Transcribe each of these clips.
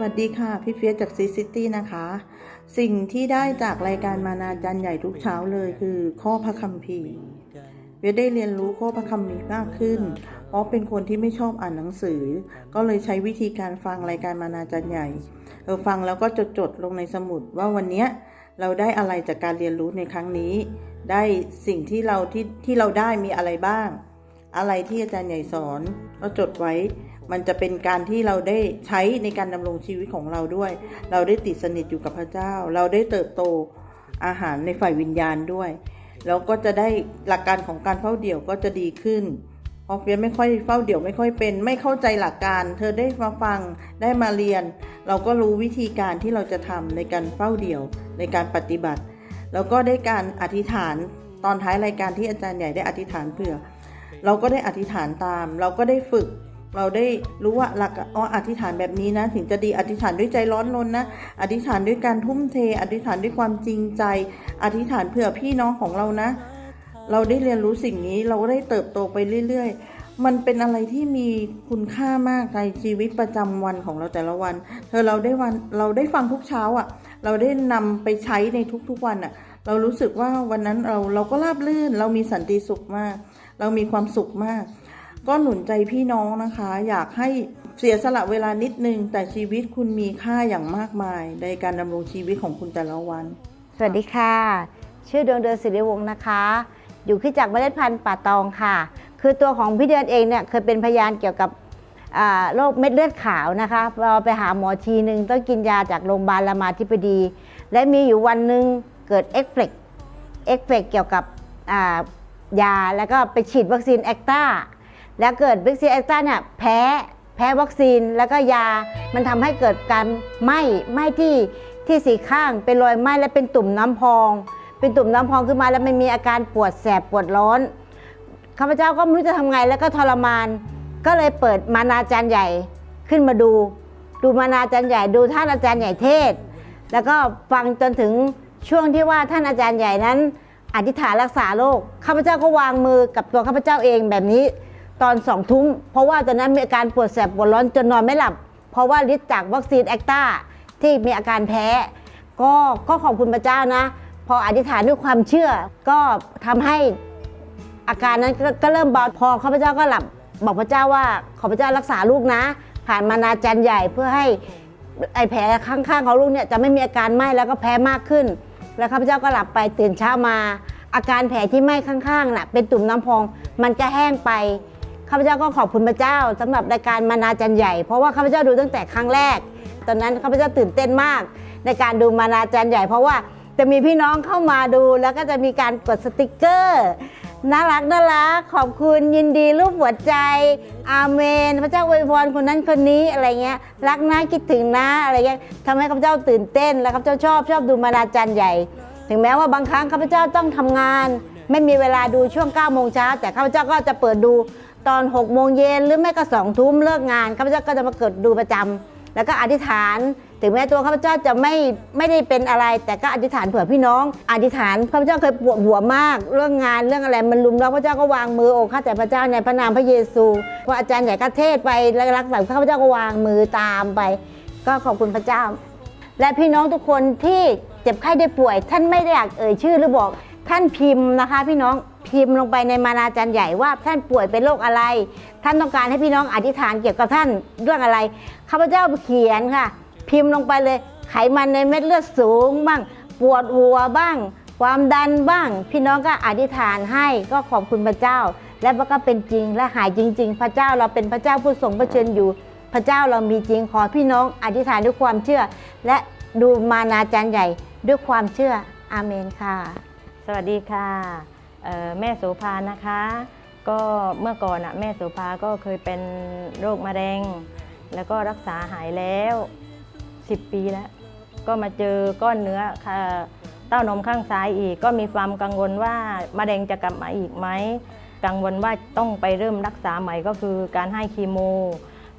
วัสดีค่ะ พี่เฟียสจากซีซิตี้นะคะ สิ่งที่ได้จากรายการมานาจันใหญ่ทุกเช้าเลยคือข้อพระคัมภีร์เฟียสได้เรียนรู้ข้อพระคัมภีร์มากขึ้น เพราะเป็นคนที่ไม่ชอบอ่านหนังสือ ก็เลยใช้วิธีการฟังรายการมานาจันใหญ่เออฟังแล้วก็จดจดลงในสมุดว่าวันนี้เราได้อะไรจากการเรียนรู้ในครั้งนี้ ได้สิ่งที่เราที่ที่เราได้มีอะไรบ้าง อะไรที่อาจารย์ใหญ่สอนก็จดไว้ มันจะเป็นการที่เราได้ใช้ในการดำรงชีวิตของเราด้วย เราได้ติดสนิทอยู่กับพระเจ้า เราได้เติบโตอาหารในฝ่ายวิญญาณด้วย แล้วก็จะได้หลักการของการเฝ้าเดี่ยวก็จะดีขึ้นเพอเฟียไม่ค่อยเฝ้าเดี่ยวไม่ค่อยเป็น ไม่เข้าใจหลักการ เธอได้มาฟังได้มาเรียน เราก็รู้วิธีการที่เราจะทำในการเฝ้าเดี่ยวในการปฏิบัติ แล้วก็ได้การอธิษฐานตอนท้ายรายการที่อาจารย์ใหญ่ได้อธิษฐานเผื่อ เราก็ได้อธิษฐานตาม เราก็ได้ฝึก เราได้รู้ว่าหลักอ๋ออธิษฐานแบบนี้นะ ถึงจะดีอธิษฐานด้วยใจร้อนรนนะ อธิษฐานด้วยการทุ่มเท อธิษฐานด้วยความจริงใจ อธิษฐานเผื่อพี่น้องของเรานะ เราได้เรียนรู้สิ่งนี้เราได้เติบโตไปเรื่อย ๆ มันเป็นอะไรที่มีคุณค่ามากในชีวิตประจำวันของเราแต่ละวัน เธอเราได้วันเราได้ฟังทุกเช้าอะ เราได้นำไปใช้ในทุกๆวันอะเรารู้สึกว่าวันนั้นเราเราก็ราบรื่น เรามีสันติสุขมาก เรามีความสุขมาก ก็หนุนใจพี่น้องนะคะ อยากให้เสียสละเวลานิดนึง แต่ชีวิตคุณมีค่าอย่างมากมาย ในการดำรงชีวิตของคุณแต่ละวัน สวัสดีค่ะ ชื่อดวงเดือนสิริวงศ์นะคะ อยู่ที่จากเมล็ดพันธุ์ป่าตองค่ะ คือตัวของพี่เดือนเองเนี่ยเคยเป็นพยานเกี่ยวกับโรคเม็ดเลือดขาวนะคะเราไปหาหมอทีหนึ่งต้องกินยาจากโรงพยาบาลรามาธิบดี และมีอยู่วันหนึ่งเกิดเอ็กเฟกเอ็กเฟกเกี่ยวกับยาแล้วก็ไปฉีดวัคซีนแอคตา แล้วเกิดวัคซีแอคตาเนี่ยแพ้แพ้วัคซีนแล้วก็ยา มันทำให้เกิดการไหม้ไหม้ที่ที่สีข้างเป็นรอยไหม้และเป็นตุ่มน้ำพอง เป็นตุ่มน้ำพองขึ้นมาแล้วมันมีอาการปวดแสบปวดร้อนข้าพเจ้าก็ไม่รู้จะทำไงแล้วก็ทรมาน ก็เลยเปิดมานาจารย์ใหญ่ขึ้นมาดู ดูมานาจารย์ใหญ่ดูท่านอาจารย์ใหญ่เทศ แล้วก็ฟังจนถึงช่วงที่ว่าท่านอาจารย์ใหญ่นั้นอธิษฐานรักษาโรคข้าพเจ้าก็วางมือกับตัวข้าพเจ้าเองแบบนี้ ตอนสองทุ่มเพราะว่าตอนนั้นมีอาการปวดแสบปวดร้อนจนนอนไม่หลับ เพราะว่าฤทธิ์จากวัคซีนแอคตาที่มีอาการแพ้ ก็ก็ขอบคุณพระเจ้านะ พออธิษฐานด้วยความเชื่อ ก็ทำให้อาการนั้นก็ก็เริ่มเบาพอข้าพเจ้าก็หลับบอกพระเจ้าว่าขอพระเจ้ารักษาลูกนะ ผ่านมานาจันใหญ่เพื่อให้ไอแผลข้างๆของลูกเนี่ยจะไม่มีอาการไหม้แล้วก็แพ้มากขึ้น แล้วข้าพเจ้าก็หลับไปตื่นเช้ามา อาการแผลที่ไหม้ข้างๆน่ะเป็นตุ่มน้ำพองมันก็แห้งไป ข้าพเจ้าก็ขอบคุณพระเจ้าสำหรับรายการมานาจันใหญ่ เพราะว่าข้าพเจ้าดูตั้งแต่ครั้งแรก ตอนนั้นข้าพเจ้าตื่นเต้นมาก ในการดูมานาจันใหญ่ เพราะว่าจะมีพี่น้องเข้ามาดู แล้วก็จะมีการกดสติกเกอร์น่ารักน่ารักขอบคุณยินดีรูปหัวใจ อาเมน พระเจ้าอวยพรคนนั้นคนนี้อะไรเงี้ย รักนะคิดถึงนะอะไรเงี้ยทำให้ข้าพเจ้าตื่นเต้น และข้าพเจ้าชอบชอบดูมานาจันใหญ่ ถึงแม้ว่าบางครั้งข้าพเจ้าต้องทำงาน ไม่มีเวลาดูช่วง9ก้าโมงเช้าแต่ข้าพเจ้าก็จะเปิดดู ตอน6กโมงเย็นหรือไม่ก็สองทุ่มเลิกงานข้าพเจ้าก็จะมาเกิดดูประจำแล้วก็อธิษฐานถึงแม้ตัวข้าพเจ้าจะไม่ไม่ได้เป็นอะไร แต่ก็อธิษฐานเผื่อพี่น้อง อธิษฐานข้าพเจ้าเคยปวดหัวมาก เรื่องงานเรื่องอะไรมันลุมแล้วพระเจ้าก็วางมือโอ้ข้าแต่พระเจ้าในพระนามพระเยซูพออาจารย์ใหญ่ก็เทศไปแล้วรักษาข้าพเจ้าก็วางมือตามไป ก็ขอบคุณพระเจ้า และพี่น้องทุกคนที่เจ็บไข้ได้ป่วย ท่านไม่ได้อยากเอ่ยชื่อหรือบอกานพิมพ์นะคะ พี่น้องพิมพ์ลงไปในมานาจารย์ใหญ่ว่าท่านป่วยเป็นโรคอะไร ท่านต้องการให้พี่น้องอธิษฐานเกี่ยวกับท่านเรื่องอะไรข้าพเจ้าเขียนค่ะ พิมพ์ลงไปเลย ไขมันในเม็ดเลือดสูงบ้าง ปวดหัวบ้าง ความดันบ้าง พี่น้องก็อธิษฐานให้ก็ขอบคุณพระเจ้า และมันก็เป็นจริงและหายจริง ๆ พระเจ้าเราเป็นพระเจ้าผู้ทรงพระเชิญอยู่ พระเจ้าเรามีจริงขอพี่น้องอธิษฐานด้วยความเชื่อ และดูมานาจารย์ใหญ่ด้วยความเชื่ออาเมนค่ะ สวัสดีค่ะแม่โสภานะคะ ก็เมื่อก่อนอะแม่โสภาก็เคยเป็นโรคมะเร็ง แล้วก็รักษาหายแล้ว 10 ปีแล้ว ก็มาเจอก้อนเนื้อค่ะเต้านมข้างซ้ายอีก ก็มีความกังวลว่ามะเร็งจะกลับมาอีกไหมกังวลว่าต้องไปเริ่มรักษาใหม่ก็คือการให้คีโม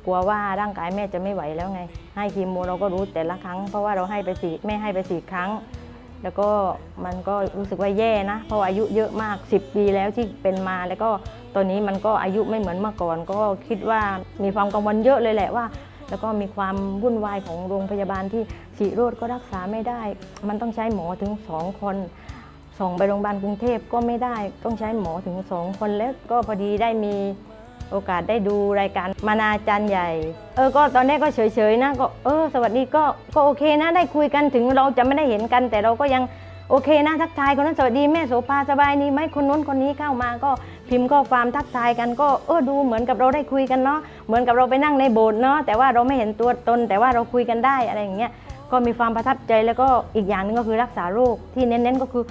กลัวว่าร่างกายแม่จะไม่ไหวแล้วไง ให้คีโมเราก็รู้แต่ละครั้งเพราะว่าเราให้ไปสี่แม่ให้ไปสี่ครั้ง แล้วก็มันก็รู้สึกว่าแย่นะ เพราะอายุเยอะมาก 10 ปีแล้วที่เป็นมา แล้วก็ตอนนี้มันก็อายุไม่เหมือนเมื่อก่อน ก็คิดว่ามีความกังวลเยอะเลยแหละว่า แล้วก็มีความวุ่นวายของโรงพยาบาลที่สีโรดก็รักษาไม่ได้ มันต้องใช้หมอถึงสองคนส่งไปโรงพยาบาลกรุงเทพก็ไม่ได้ ต้องใช้หมอถึงสองคนแล้วก็พอดีได้มี โอกาสได้ดูรายการมานาจารย์ใหญ่ เออก็ตอนแรกก็เฉยๆนะก็เออ สวัสดีก็ก็โอเคนะได้คุยกันถึงเราจะไม่ได้เห็นกัน แต่เราก็ยังโอเคนะทักทายคนนั้นสวัสดีแม่โสภาสบายดีไหมคนนู้นคนนี้เข้ามาก็พิมพ์ก็ความทักทายกันก็เออดูเหมือนกับเราได้คุยกันเนาะเหมือนกับเราไปนั่งในโบสถ์เนาะแต่ว่าเราไม่เห็นตัวตน แต่ว่าเราคุยกันได้อะไรอย่างเงี้ยก็มีความประทับใจแล้วก็อีกอย่างหนึงก็คือรักษาโรคที่เน้นๆก็คือ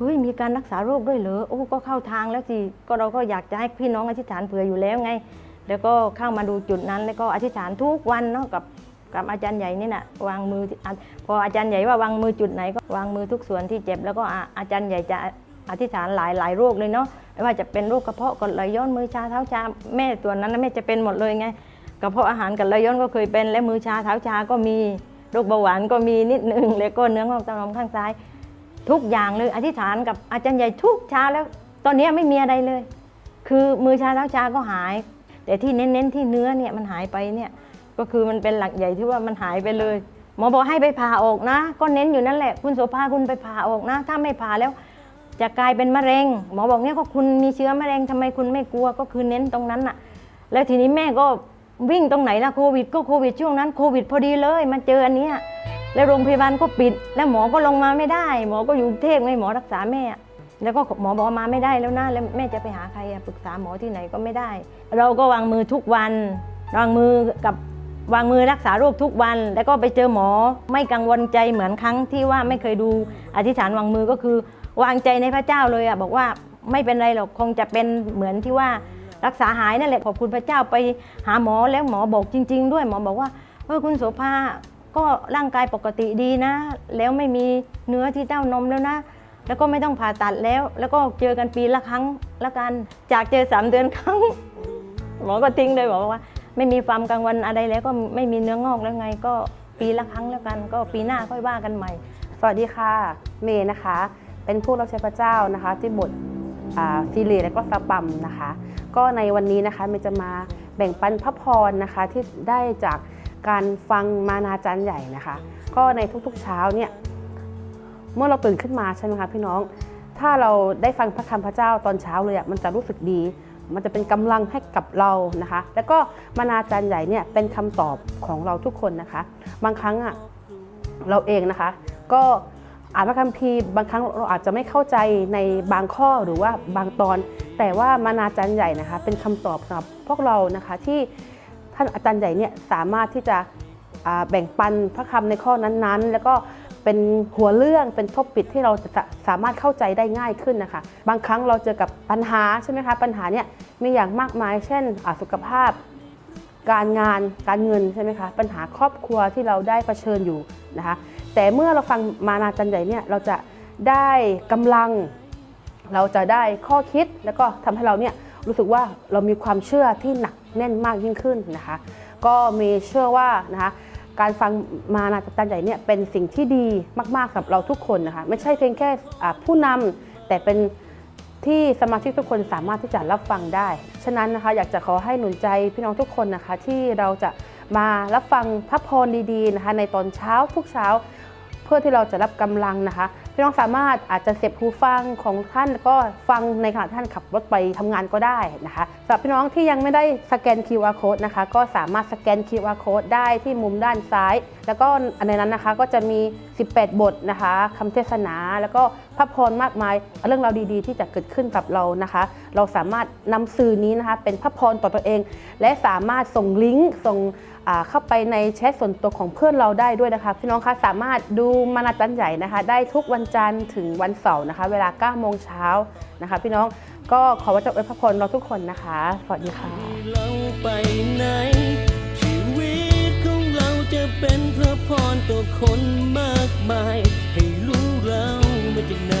เฮ้ยมีการรักษาโรคด้วยเหรอโอ้ก็เข้าทางแล้วสิก็เราก็อยากจะให้พี่น้องอธิษฐานเผื่ออยู่แล้วไง แล้วก็เข้ามาดูจุดนั้น แล้วก็อธิษฐานทุกวันเนาะกับกับอาจารย์ใหญ่นี่นะวางมืออะพออาจารย์ใหญ่ว่าวางมือจุดไหนก็วางมือทุกส่วนที่เจ็บ แล้วก็อะอาจารย์ใหญ่จะอธิษฐานหลายหลายโรคเลยเนาะไม่ว่าจะเป็นโรคกระเพาะกดไหลย้อนมือชาเท้าชาแม่ตัวนั้นนะแม่จะเป็นหมดเลยไงกระเพาะอาหารกับไหลย้อนก็เคยเป็น และมือชาเท้าชาก็มีโรคเบาหวานก็มีนิดนึงแล้วก็เนื้องอกเต้านมข้างซ้าย ทุกอย่างเลยอธิษฐานกับอาจารย์ใหญ่ทุกเช้าแล้ว ตอนนี้ไม่มีอะไรเลย คือมือชาเท้าชาก็หาย แต่ที่เน้นๆที่เนื้อเนี่ยมันหายไปเนี่ยก็คือมันเป็นหลักใหญ่ที่ว่ามันหายไปเลยหมอบอกให้ไปผ่าออกนะ ก็เน้นอยู่นั่นแหละคุณโสภาคุณไปผ่าออกนะ ถ้าไม่ผ่าแล้วจะกลายเป็นมะเร็ง หมอบอกเนี่ยก็คุณมีเชื้อมะเร็งทำไมคุณไม่กลัวก็คือเน้นตรงนั้นน่ะ แล้วทีนี้แม่ก็วิ่งตรงไหนล่ะโควิด ก็โควิดช่วงนั้นโควิดพอดีเลยมาเจออันเนี้ย แล้วโรงพยาบาลก็ปิด แล้วหมอก็ลงมาไม่ได้ หมอก็อยู่กรุงเทพไงหมอรักษาแม่ แล้วก็หมอบอกมาไม่ได้แล้วนะแล้วแม่จะไปหาใครปรึกษาหมอที่ไหนก็ไม่ได้ เราก็วางมือทุกวันวางมือกับวางมือรักษาโรคทุกวัน แล้วก็ไปเจอหมอไม่กังวลใจเหมือนครั้งที่ว่าไม่เคยดูอธิษฐานวางมือก็คือ วางใจในพระเจ้าเลยอะบอกว่าไม่เป็นไรหรอกคงจะเป็นเหมือนที่ว่ารักษาหายนั่นแหละขอบคุณพระเจ้าไปหาหมอแล้วหมอบอกจริง ๆ ด้วยหมอบอกว่าเออคุณโสภา ก็ร่างกายปกติดีนะ แล้วไม่มีเนื้อที่เต้านมแล้วนะ แล้วก็ไม่ต้องผ่าตัดแล้ว แล้วก็เจอกันปีละครั้งละกัน จากเจอสามเดือนครั้ง หมอก็ทิ้งเลยบอกว่า ไม่มีความกังวลอะไรแล้วก็ไม่มีเนื้องอกแล้วไงก็ปีละครั้งแล้วกัน ก็ปีหน้าค่อยว่ากันใหม่ สวัสดีค่ะ เมย์นะคะ เป็นผู้รับใช้พระเจ้านะคะ ที่บทอ่าฟิเลและก็สปัมนะคะ ก็ในวันนี้นะคะเมย์จะมาแบ่งปันพระพรนะคะที่ได้จาก การฟังมานาจารย์ใหญ่นะคะ ก็ในทุกๆเช้าเนี่ยเมื่อเราตื่นขึ้นมาใช่ไหมคะพี่น้อง ถ้าเราได้ฟังพระคำพระเจ้าตอนเช้าเลยอะมันจะรู้สึกดี มันจะเป็นกำลังให้กับเรานะคะ แล้วก็มานาจารย์ใหญ่เนี่ยเป็นคำตอบของเราทุกคนนะคะ บางครั้งอะเราเองนะคะ ก็อ่านพระคัมภีร์บางครั้งเราอาจจะไม่เข้าใจในบางข้อหรือว่าบางตอน แต่ว่ามานาจารย์ใหญ่นะคะ เป็นคำตอบสำหรับพวกเรานะคะที่ ท่านอาจารย์ใหญ่เนี่ยสามารถที่จะแบ่งปันพระคำในข้อนั้นๆ แล้วก็เป็นหัวเรื่องเป็นทบปิดที่เราจะสามารถเข้าใจได้ง่ายขึ้นนะคะ บางครั้งเราเจอกับปัญหาใช่ไหมคะปัญหาเนี่ยมีอย่างมากมาย เช่นสุขภาพ การงานการเงินใช่ไหมคะปัญหาครอบครัวที่เราได้เผชิญอยู่นะคะแต่เมื่อเราฟังมานาจันใหญ่เนี่ยเราจะได้กำลัง เราจะได้ข้อคิดแล้วก็ทำให้เราเนี่ยรู้สึกว่าเรามีความเชื่อที่หนัก แน่นมากยิ่งขึ้นนะคะ ก็มีเชื่อว่านะคะการฟังมานาจันใหญ่เนี่ยเป็นสิ่งที่ดีมากๆสำหรับเราทุกคนนะคะไม่ใช่เพียงแค่ผู้นำแต่เป็นที่สมาชิกทุกคนสามารถที่จะรับฟังได้ ฉะนั้นนะคะอยากจะขอให้หนุนใจพี่น้องทุกคนนะคะที่เราจะมารับฟังพระพรดีๆนะคะในตอนเช้าทุกเช้า เพื่อที่เราจะรับกำลังนะคะ พี่น้องสามารถอาจจะเสียบหูฟังของท่านก็ฟังในขณะท่านขับรถไปทำงานก็ได้นะคะสำหรับพี่น้องที่ยังไม่ได้สแกน QR code นะคะ ก็สามารถสแกน QR code ได้ที่มุมด้านซ้าย แล้วก็ในนั้นนะคะก็จะมี 18 บทนะคะคำเทศนา แล้วก็พระพรมากมายเรื่องราวดีๆ ที่จะเกิดขึ้นกับเรานะคะ เราสามารถนำสื่อนี้นะคะเป็นพระพรต่อตัวเอง และสามารถส่งลิงก์ส่งเข้าไปในแชทส่วนตัวของเพื่อนเราได้ด้วยนะคะ พี่น้องคะสามารถดูมานาจันใหญ่นะคะ ได้ทุกวันจันทร์ถึงวันเสาร์นะคะ เวลา9โมงเช้านะคะ พี่น้องก็ขอว่าจะอวยพระพรเราทุกคนนะคะ สวัสดีค่ะเราไปไหนชีวิตของเราจะเป็นพระพรต่อคนมากมาย ให้รู้เรามาจากไหน